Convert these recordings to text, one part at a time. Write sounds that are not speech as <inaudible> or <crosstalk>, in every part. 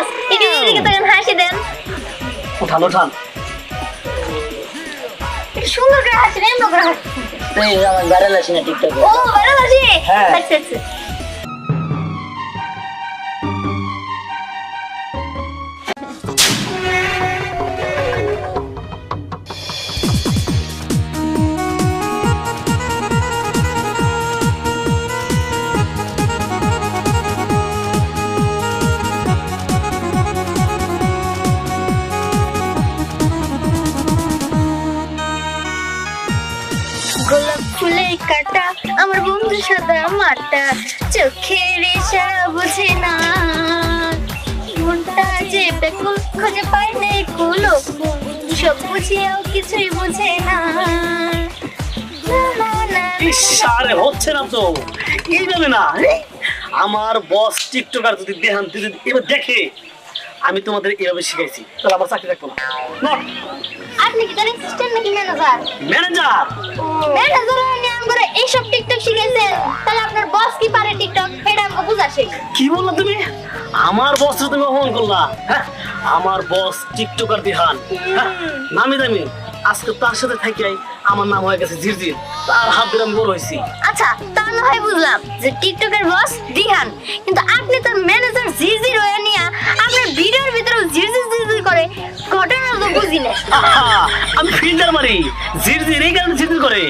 বস একটু এদিকে তাকান হাসি দেন। উঠান উঠান সুন্দর করে হাসি দেন করে হাসি তুই আমার ভাইরাল আছি না টিকটকে ও ভালো হাসি হ্যাঁ। আচ্ছা আচ্ছা। কাটা আমার বন্ধু সাদা মাটা চোখের ইশারা বুঝে না। মনটা যে খুঁজে পায় না কুলো সব বুঝিয়েও কিছুই বুঝে না। আরে হচ্ছে না তো। এইভাবে না আমার বস টিকটকার যদি দেহান যদি এবার দেখে আমি তোমাদের এভাবে শিখাইছি। তাহলে আমার চাকরি রাখব না। আপনি কি তার অ্যাসিস্ট্যান্ট নাকি ম্যানেজার ম্যানেজার ম্যানেজার আমরা এইসব টিকটক শিখেছেন তাহলে আপনার বস কি পারে টিকটক এটা আমাকে বুঝাছে কি বললা তুমি? আমার বস তুমি অপমান করলা হ্যাঁ? আমার বস টিকটকার দিহান হ্যাঁ? নামি দামি। আজকে তার সাথে থাকি আমার নাম হয়ে গেছে জিরজির তার হাত ধরে আমি বড় হয়েছি আচ্ছা তা না হয় বুঝলাম যে টিকটকের বস দিহান কিন্তু আপনি তার ম্যানেজার জিজি রয়ে নিয়ে আপনার ভিডিওর ভিতরে জিজি জিজি করে ঘটনা তো বুঝি না আমি ফিল্ডার মারি। জিরজির এই কারণে জিরজির করে।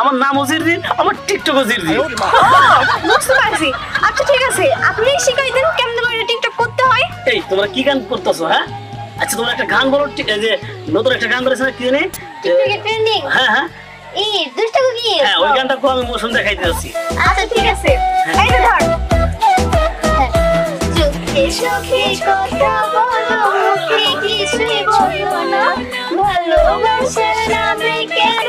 আমার নামও জিরজির আমার টিকটকও জিরজির বুঝতে পারছি। আচ্ছা ঠিক আছে আপনি শিখাই দেন কেমন করে টিকটক করতে হয়। এই তোমরা কি গান করতেছো হ্যাঁ? আচ্ছা তোমরা একটা গান বলো এই যে নতুন একটা গান করেছে না কি জানি? টিকটকে ট্রেন্ডিং হ্যাঁ হ্যাঁ। এই দুষ্ট কি হ্যাঁ ওই গানটা খুব আমি যাচ্ছি আচ্ছা ঠিক আছে। এই তো ধর। চোখে চোখে কথা বলো মুখে কিছুই বলো না। ভালোবাসার নামে কেন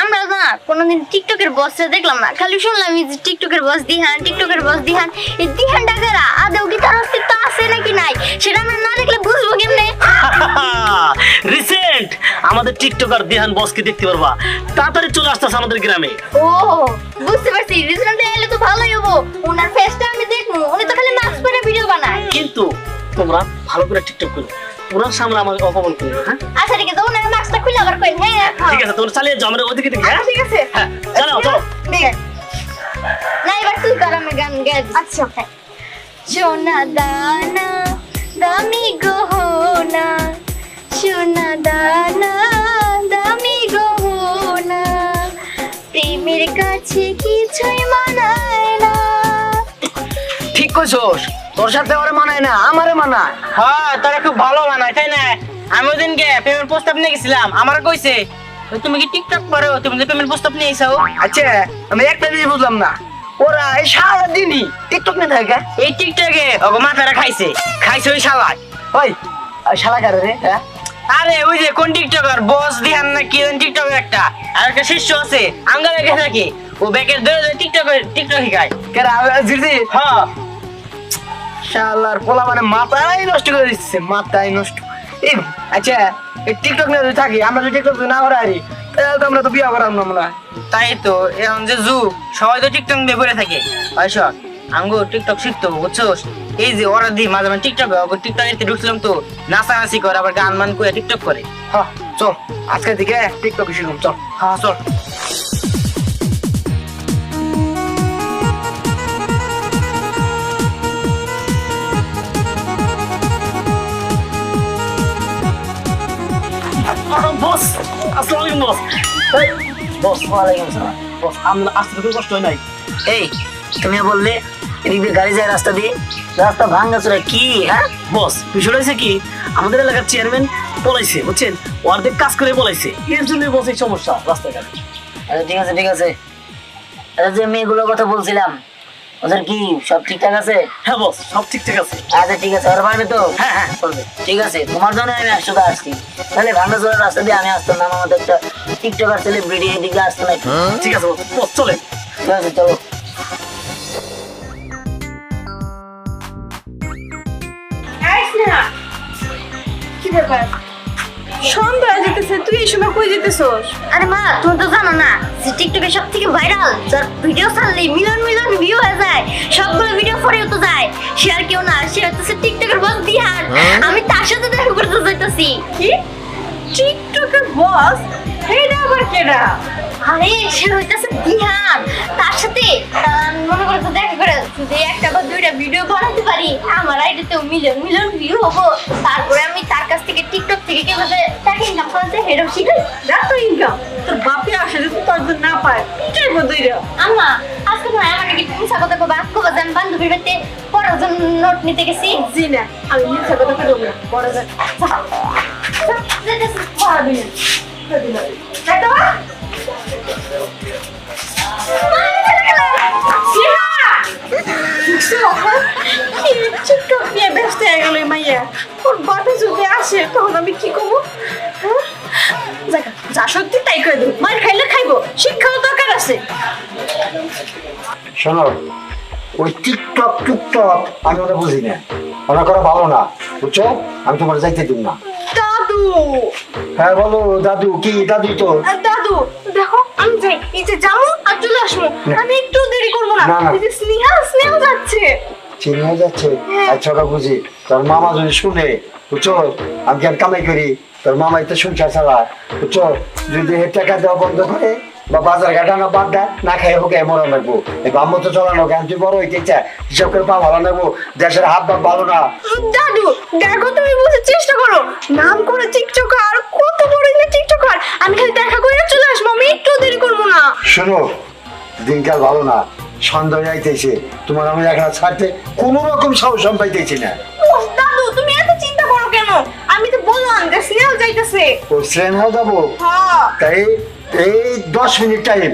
আমরা না কোনোদিন টিকটকের বসটা দেখলাম না। খালি শুনলাম যে টিকটকের বস দিহান টিকটকের বস দিহান। এই দিহান ডাকারা আদৌ কি তার অস্তিত্ব আছে নাকি নাই সেটা আমরা না দেখলে বুঝব কেমনে? <laughs> রিসেন্ট আমাদের টিকটকার দিহান বসকে দেখতে পারবা। তাড়াতাড়ি চলে আসতেছে আমাদের গ্রামে। ও বুঝতে পারছি। রিজল্ট এলে তো ভালোই হব। ওনার ফেসটা আমি দেখব। উনি তো খালি মাস্ক পরে ভিডিও বানায়। কিন্তু তোমরা ভালো করে টিকটক করো। ওনার সামনে আমাকে অপমান করো হ্যাঁ? আচ্ছা ঠিক আছে ওনার মাস্কটা খুলে আবার কই হ্যাঁ ঠিক আছে তোমরা চালিয়ে যাও আমরা হ্যাঁ আচ্ছা ঠিক আছে। হ্যাঁ চলো চলো ঠিক আছে। না এবার তুই কর আমি গান গাই আচ্ছা সোনা দানা দামি গহনা। সোনা দানা দামি গহনা। প্রেমের কাছে কিছুই মানায় না। ঠিক কইছস। তোর সাথে ওরে মানায় না আমারে মানায়। হ্যাঁ তারা খুব ভালো বানায় তাই না? আমি ওদিনকে পেমেন্ট প্রস্তাব নিয়ে গেছিলাম আমার কইছে তুমি কি টিকটক করো? তুমি যে পেমেন্ট প্রস্তাব নিয়ে এসো আচ্ছা আমি একটা জিনিস বুঝলাম না। ওরা এই সারাদিনই টিকটক নিয়ে থাকে? এই টিকটকে ওগো মাথাটা খাইছে খাইছে ওই শালায়। ওই ওই শালা কারে রে হ্যাঁ? আরে ওই যে কোন টিকটকার বস দিহান না কি জানি টিকটকের একটা। আর একটা শিষ্য আছে আঙ্গা বেগে থাকে। ও ব্যাগের ধরে টিকটক শিখায় কেরা জিরজি? হ্যাঁ। শালার পোলা মানে মাথাই নষ্ট করে দিচ্ছে মাথাই নষ্ট। এই আচ্ছা এই টিকটক নিয়ে যদি থাকি আমরা যদি টিকটক না করে আরি তাহলে তো আমরা তো বিয়ে করাম না। মনে তাই তো এখন যে যুগ সবাই তো টিকটক নিয়ে পড়ে থাকে। আইস আঙ্গো টিকটক শিখতো বুঝছোস? এই যে ওরা দি মাঝে মাঝে টিকটক টিকটক এতে ঢুকছিলাম তো নাচানাচি করে আবার গান মান করে টিকটক করে। হ্যাঁ চল আজকে থেকে টিকটক শিখুন চল। হ্যাঁ চল। বস আসসালামু বস। এই, বস ওয়ালাইকুম আসসালাম। বস আমরা আসতে কোনো কষ্ট নাই। এই তুমি বললে এদিক গাড়ি যায় রাস্তা দিয়ে। রাস্তা ভাঙ্গা চলে কি? হ্যাঁ? বস বিষয়টা হয়েছে কি আমাদের এলাকার চেয়ারম্যান পলাইছে বুঝছেন? অর্ধেক কাজ করে পলাইছে এর জন্য বস এই সমস্যা রাস্তাঘাটে। আচ্ছা ঠিক আছে ঠিক আছে। আচ্ছা যে মেয়েগুলোর কথা বলছিলাম ওদের কি সব ঠিকঠাক আছে? হ্যাঁ বস সব ঠিকঠাক আছে। আচ্ছা ঠিক আছে ওরা পারবে তো? হ্যাঁ হ্যাঁ। করবে। ঠিক আছে তোমার জন্য আমি একসাথে আসছি। তাহলে ভাঙা চোরের রাস্তা দিয়ে আমি আসতাম না আমাদের একটা টিকটকার সেলিব্রিটি এদিকে আসতো না ঠিক আছে বস বস চলে ঠিক আছে চলো। কি ব্যাপার? সন্ধ্যা যেতেছে তুই এই সময় কই যেতেছস আরে মা তুমি তো জানো না যে টিকটকে সব থেকে ভাইরাল। যার ভিডিও ছাড়লে মিলিয়ন মিলিয়ন ভিউ হয়ে যায়। সবগুলো ভিডিও পরেও তো যায়। সে আর কেউ না সে হচ্ছে টিকটকের বস দিহান আমি তার সাথে দেখা করতে যাইতাছি। কি? টিকটকের বস এইটা আবার কেডা আরে সে হইতাছে দিহান তার সাথে মনে করে তো দেখা করে যে একটা বা দুইটা ভিডিও বানাতে পারি। আমার আইডিতেও মিলিয়ন মিলিয়ন ভিউ হব। তারপরে আমি তার কাছ ইনকাম করা যায় শিখাই যা তো ইনকাম তোর বাপে আসে যদি তোর জন্য না পায় পিটাই বদইরা আম্মা আজকে কি তুমি স্বাগত করবা কবা বান্ধবীর বাড়িতে নোট নিতে গেছি জি না আমি মিথ্যা কথা কেন না। দেখো নিয়ে ব্যস্ত হয়ে গেল মাইয়া ওর বাপে যদি আসে তখন আমি কি করব হ্যাঁ? যা সত্যি তাই করে দেবো। মার খাইলে খাইবো। শিক্ষাও দরকার আছে। শোনো ওই টিকটক টুকটক আমি ওটা বুঝি না। করা ভালো না বুঝছ? আমি তোমার যাইতে দিব না। দাদু! হ্যাঁ বলো দাদু কি দাদু তো? দাদু দেখো আমি যাই। এই যে যাব আর চলে আসব। আমি একটু দেরি করব না। এই যে স্নেহা স্নেহা যাচ্ছে। চিনি হয়ে। যাচ্ছে আচ্ছা ওটা বুঝি। তোর মামা যদি শুনে বুঝছ? আমি কেন কামাই করি? তোর মামাই তো সংসার চালা বুঝছ? যদি টাকা দেওয়া বন্ধ করে বা বাজার ঘাটা না বাদ দেয় না খাই হোক মরা নেব এই বাম্ম তো চলানো কেন তুই বড় হইতে চায় হিসাব করে পা ভালো নেব দেশের হাত বাপ ভালো না। দাদু দেখো তুমি চেষ্টা করো। নাম করে টিকটকার কত বড় একটা টিকটকার আমি খালি দেখা করে চলে আসব আমি একটু দেরি করব না। শোনো দিনকাল ভালো না। সন্ধ্যা যাইতেছে। তোমার আমি এখন ছাড়তে কোনো রকম সাহস আমি পাইতেছি না। দাদু তুমি এত চিন্তা করো কেন? আমি তো বললাম যে স্নেহা যাইতেছে। ও ট্রেন যাব? হ্যাঁ। তাই এই দশ মিনিট টাইম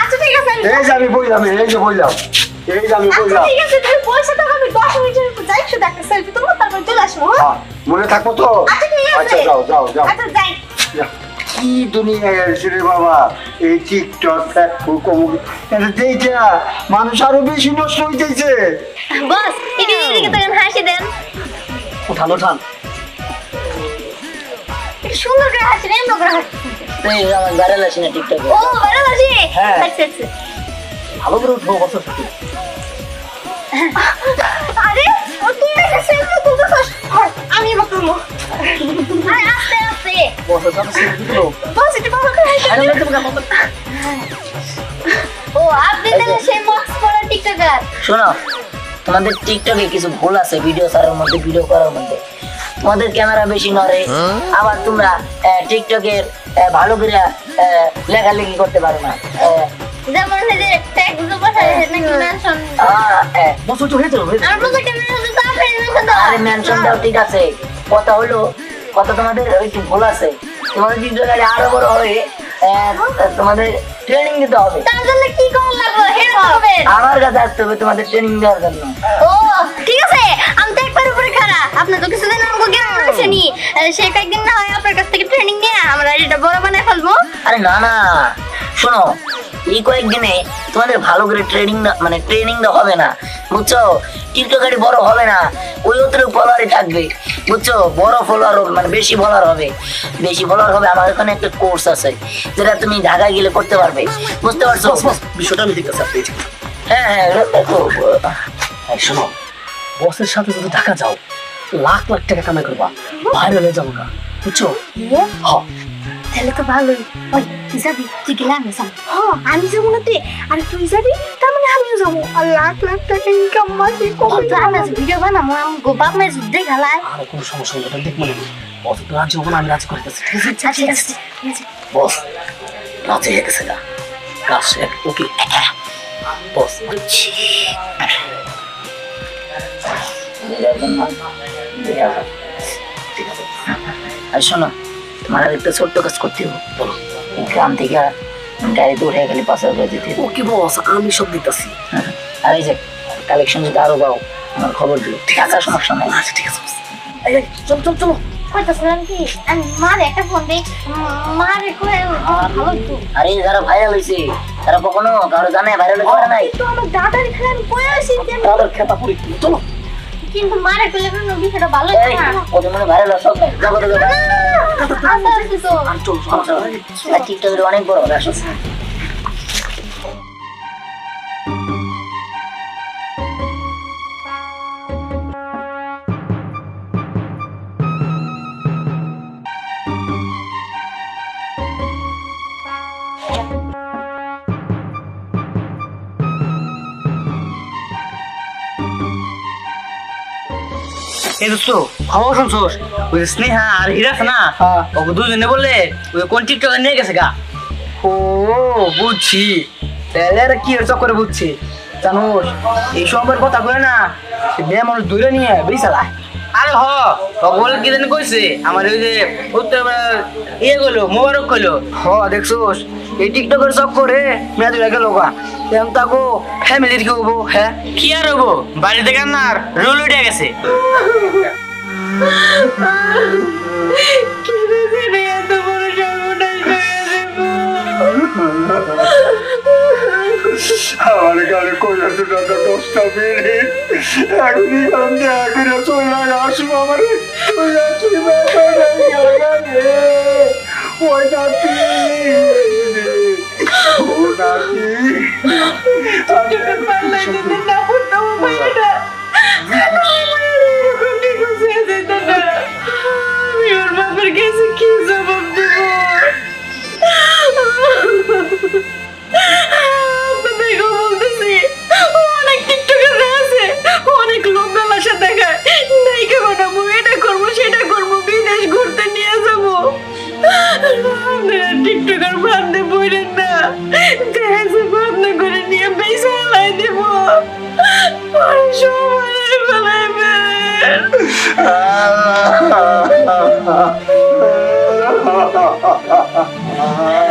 আচ্ছা ঠিক আছে আমি- এই যে আমি বললাম এই যে বললাম এই যে আমি আচ্ছা বললাম। ঠিক আছে তুমি পয়সা টাকা আমি দশ মিনিটের যাই শুধু একটা সেলফি তুলবো তারপর চলে আসব হ্যাঁ? হ্যাঁ, মনে থাকব তো? আচ্ছা ঠিক আছে। আচ্ছা যাও যাও যাও। আচ্ছা যাই। কি দুনিয়ায় এসেছে রে বাবা এই টিকটক ফেসবুক অমুক এটা দেখে মানুষ আরও বেশি নষ্ট হইতেছে বস এদিকে এদিকে তাকান হাসি দেন। উঠান উঠান। সুন্দর করে এমন করে তুই আমার আসি না টিকটকে ও হাসি হ্যাঁ। আচ্ছা আচ্ছা ভালো করে উঠবো থেকে আরে ও সেলফি আমি এবার তুলবো। আরে আস্তে আস্তে। বস ভালো করে আরে। ও আপনি তাহলে সেই পড়া টিকটকার শোনো তোমাদের টিকটকে কিছু ভুল আছে ভিডিও ছাড়ার মধ্যে ভিডিও করার মধ্যে। তোমাদের ক্যামেরা বেশি নড়ে আবার তোমরা টিকটকের ভালো করে লেখালেখি করতে পারো না। যেমন যে ট্যাগ বছর তো আরে ঠিক আছে। কথা হলো কথা তোমাদের একটু ভুল আছে। তোমাদের আরও বড় হয়ে তোমাদের ট্রেনিং দিতে হবে। তার জন্য কি করা লাগবে? হেড হবে। আমার কাছে আসতে হবে তোমাদের ট্রেনিং দেওয়ার জন্য। ও ঠিক আছে। আমি তো একবার উপরে খাড়া। আপনি তো কিছুদিন আমাকে আসেনি সে কয়েকদিন না হয় আপনার কাছ থেকে ট্রেনিং নিয়ে আমরা এটা বড় বানায় ফেলব। আরে না না। শোনো এই কয়েকদিনে তোমাদের ভালো করে ট্রেনিং মানে ট্রেনিং হবে না বুঝছ? টিকটকারি বড় হবে না ওই অতটুকু ফলোয়ারই থাকবে বুঝছ? বড় ফলোয়ার হবে মানে বেশি ফলোয়ার হবে। বেশি ফলোয়ার হবে আমার এখানে একটা কোর্স আছে যেটা তুমি ঢাকায় গেলে করতে পারবে বুঝতে পারছ? বিষয়টা আমি দেখতেছি আপনি হ্যাঁ হ্যাঁ শোনো বসের সাথে যদি ঢাকা যাও লাখ লাখ টাকা কামাই করবা। ভাইরাল হয়ে যাব না বুঝছ? হ্যাঁ তাহলে তো ভালোই। ওই তুই যাবি? তুই গেলে আমি যাব। হ্যাঁ আমি যাব না তে। আর তুই যাবি? তার মানে আমিও যাব। আর লাখ লাখ টাকা ইনকাম মাসে কবে তো আমরা ভিডিও বানাবো আমি বাপ মায়ের দেখালাই আর কোনো সমস্যা নেই ওটা দেখব না বস তো রাজি হব না আমি রাজি করতেছি ঠিক আছে? আচ্ছা ঠিক আছে ঠিক আছে। বস রাজি হয়ে গেছে গা। কাজ ওকে। বস। আর শোনো তোমার আর একটা ছোট্ট কাজ করতে হবে। বলো গ্রাম থেকে গাড়িতে উঠে গেলে পাঁচ হাজার করে দিতে ওকে বস আমি সব দিতেছি। আর এই যে কালেকশন যদি আরও পাও আমার খবর দিও ঠিক আছে? সমস্যা নাই। আচ্ছা ঠিক আছে চলো চলো চলো। আরে যারা ভাইরাল হয়েছে তারা কখনো কারও জানে ভাইরাল করে নাই? তো আমার দাদার এখানে আমি বয়ে আছি যে তাদের খেতা পুরি চলো। কিন্তু মারা কইলে কোনো বিষয়টা ভালো না? ওদের মনে ভাইরাল হওয়ার শখ নেই যাব তো। যাব আচ্ছা আচ্ছা তো টিকটকের অনেক বড় ব্যবসা আছে। এই দোস্ত খবর শুনছোস? ওই স্নেহা আর হিরাস না হ্যাঁ। ওকে দুজনে বললে ওই কোন টিকটকে নিয়ে গেছে গা? ও বুঝছি। তাহলে আর কি এর চক্করে বুঝছি? জানোস এই সময়ের কথা বলে না মেয়ে মানুষ দূরে নিয়ে চালায় আরে হ ও বলে কি জানি কইছে আমার ওই যে উত্তর ইয়ে গেলো মোবারক কইলো। হ দেখছোস এই টিকটকের চক্করে মেয়ে দূরে গেল গা। এখন তাকো ফ্যামিলির কি হব হ্যাঁ? কি আর হব বাড়িতে কান্নার রোল উঠে গেছে। আমার গালে কইলাতে টাকা দশটা বেড়ে এখনই কারণ দেখা চলে আসব আমার। তুই ওই নাতি ও নাতি Talking to my lady. Ha ha ha ha ha ha